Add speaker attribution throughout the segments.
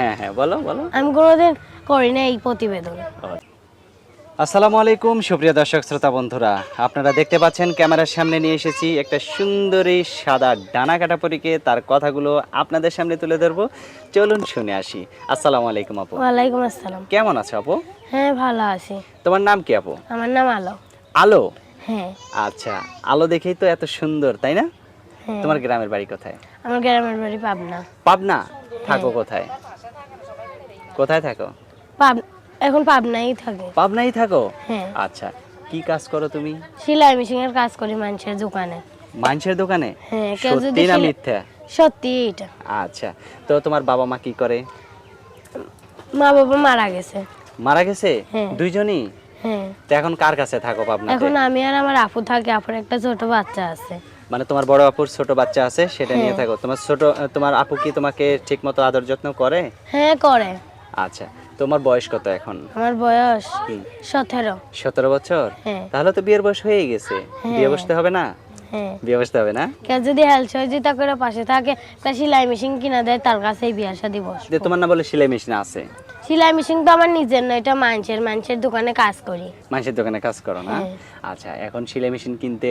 Speaker 1: হ্যাঁ হ্যাঁ বলো বলো।
Speaker 2: আমি কোনোদিন করি না এই প্রতিবেদন।
Speaker 1: আসসালামু আলাইকুম সুপ্রিয় দর্শক শ্রোতা বন্ধুরা। আপনারা দেখতে পাচ্ছেন ক্যামেরার সামনে নিয়ে এসেছি একটা সুন্দরী সাদা ডানা কাটা পরীকে। তার কথাগুলো আপনাদের সামনে তুলে ধরবো। চলুন শুনে আসি। আসসালামু আলাইকুম আপু।
Speaker 2: ওয়ালাইকুম আসসালাম।
Speaker 1: কেমন আছো আপু?
Speaker 2: হ্যাঁ ভালো আছি।
Speaker 1: তোমার নাম কি আপু?
Speaker 2: আমার নাম আলো।
Speaker 1: আলো?
Speaker 2: হ্যাঁ।
Speaker 1: আচ্ছা আলো দেখেই তো এত সুন্দর তাই না?
Speaker 2: হ্যাঁ।
Speaker 1: তোমার গ্রামের বাড়ি কোথায়?
Speaker 2: আমার গ্রামের বাড়ি পাবনা।
Speaker 1: পাবনা? থাকো কোথায়? কোথায় থাকো?
Speaker 2: পাব এখন পাবনাই থাকে।
Speaker 1: পাবনাই থাকো?
Speaker 2: হ্যাঁ।
Speaker 1: আচ্ছা কি কাজ করো তুমি?
Speaker 2: সেলাই মেশিনের কাজ করি মানুষের দোকানে।
Speaker 1: মানুষের দোকানে?
Speaker 2: হ্যাঁ কেউ যদি
Speaker 1: সত্যি না
Speaker 2: সেলাই-
Speaker 1: মিথ্যা?
Speaker 2: সত্যি এটা
Speaker 1: আচ্ছা তো তোমার বাবা মা কি করে?
Speaker 2: মা বাবা মারা গেছে।
Speaker 1: মারা গেছে?
Speaker 2: হ্যাঁ।
Speaker 1: দুইজনই?
Speaker 2: হ্যাঁ।
Speaker 1: তো এখন কার কাছে থাকো পাবনাতে?
Speaker 2: এখন আমি আর আমার আপু থাকে আপুর একটা ছোট বাচ্চা আছে।
Speaker 1: মানে তোমার বড় আপুর ছোট বাচ্চা আছে সেটা নিয়ে
Speaker 2: হ্যাঁ।
Speaker 1: থাকো। তোমার ছোট তোমার আপু কি তোমাকে ঠিকমতো আদর যত্ন করে?
Speaker 2: হ্যাঁ করে।
Speaker 1: আচ্ছা তোমার বয়স কত এখন?
Speaker 2: আমার বয়স সতেরো।
Speaker 1: সতেরো বছর?
Speaker 2: হ্যাঁ।
Speaker 1: তাহলে তো বিয়ের বয়স হয়ে গেছে।
Speaker 2: হ্যাঁ।
Speaker 1: বিয়ে বসতে হবে না?
Speaker 2: হ্যাঁ।
Speaker 1: বিয়ে বসতে হবে না?
Speaker 2: কেউ যদি হেল্প সহযোগিতা করে পাশে থাকে তা সেলাই মেশিন কিনা দেয় তার কাছেই বিয়ার শাদি বস
Speaker 1: যে তোমার না বলে সেলাই মেশিন আছে।
Speaker 2: সেলাই মেশিন তো আমার নিজের নয় এটা মানুষের মানুষের দোকানে কাজ করি।
Speaker 1: মানুষের দোকানে কাজ করো না?
Speaker 2: হ্যাঁ।
Speaker 1: আচ্ছা এখন সেলাই মেশিন কিনতে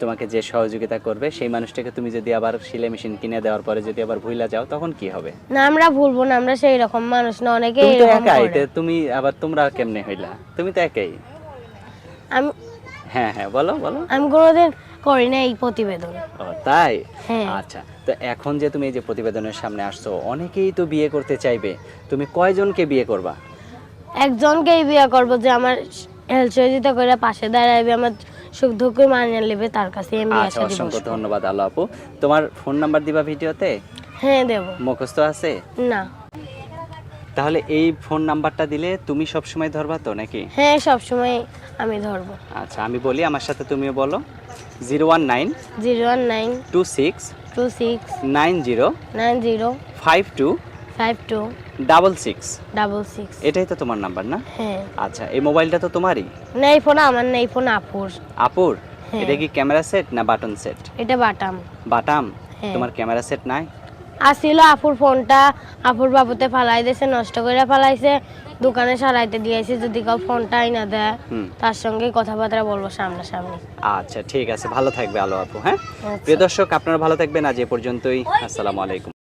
Speaker 1: তোমাকে যে সহযোগিতা করবে সেই মানুষটাকে তুমি যদি আবার সেলাই মেশিন কিনে দেওয়ার পরে যদি আবার ভুইলা যাও তখন কি হবে?
Speaker 2: না আমরা ভুলবো না আমরা সেই রকম মানুষ না অনেকে
Speaker 1: তুমি তো একাই তুমি আবার তোমরা কেমনে হইলা? তুমি তো একাই।
Speaker 2: আমি
Speaker 1: হ্যাঁ হ্যাঁ বলো বলো।
Speaker 2: আমি কোনোদিন করি না এই প্রতিবেদন।
Speaker 1: তাই?
Speaker 2: হ্যাঁ।
Speaker 1: আচ্ছা তো এখন যে তুমি এই যে প্রতিবেদনের সামনে আসছো অনেকেই তো বিয়ে করতে চাইবে। তুমি কয়জনকে বিয়ে করবা?
Speaker 2: একজনকেই বিয়ে করব যে আমার হেল্প করে পাশে দাঁড়াবে আমার সুখ দুঃখ মানিয়ে নেবে তার কাছে আমি
Speaker 1: আচ্ছা অসংখ্য ধন্যবাদ আলো আপু। তোমার ফোন নাম্বার দিবা ভিডিওতে?
Speaker 2: হ্যাঁ দেবো।
Speaker 1: মুখস্থ আছে?
Speaker 2: না।
Speaker 1: তাহলে এই ফোন নাম্বারটা দিলে তুমি সব সময় ধরবা তো নাকি?
Speaker 2: হ্যাঁ সবসময় আমি ধরবো।
Speaker 1: আচ্ছা আমি বলি আমার সাথে তুমিও বলো। Zero one nine
Speaker 2: zero one nine
Speaker 1: two six
Speaker 2: two six
Speaker 1: nine zero
Speaker 2: nine zero
Speaker 1: five two
Speaker 2: five two
Speaker 1: double six
Speaker 2: double six
Speaker 1: এটাই তো তোমার নাম্বার না?
Speaker 2: হ্যাঁ।
Speaker 1: আচ্ছা এই মোবাইলটা তো তোমারই?
Speaker 2: না এই ফোন আমার না এই ফোন আপুর।
Speaker 1: আপুর?
Speaker 2: হ্যাঁ।
Speaker 1: এটা কি ক্যামেরা সেট না বাটন সেট?
Speaker 2: এটা বাটাম।
Speaker 1: বাটাম?
Speaker 2: হ্যাঁ।
Speaker 1: তোমার ক্যামেরা সেট নাই?
Speaker 2: আসিল আপুর ফোনটা। আপুর বাবুতে ফালাই দিয়েছে নষ্ট করে ফালাইছে। দোকানে সারাইতে দিয়েছে যদি কেউ ফোনটা না দেয় তার সঙ্গে কথাবার্তা বলব সামনাসামনি।
Speaker 1: আচ্ছা ঠিক আছে। ভালো থাকবে আলো আপু হ্যাঁ?
Speaker 2: আচ্ছা।
Speaker 1: প্রিয় দর্শক আপনারা ভালো থাকবেন। আজ এ পর্যন্তই। আসসালামু আলাইকুম।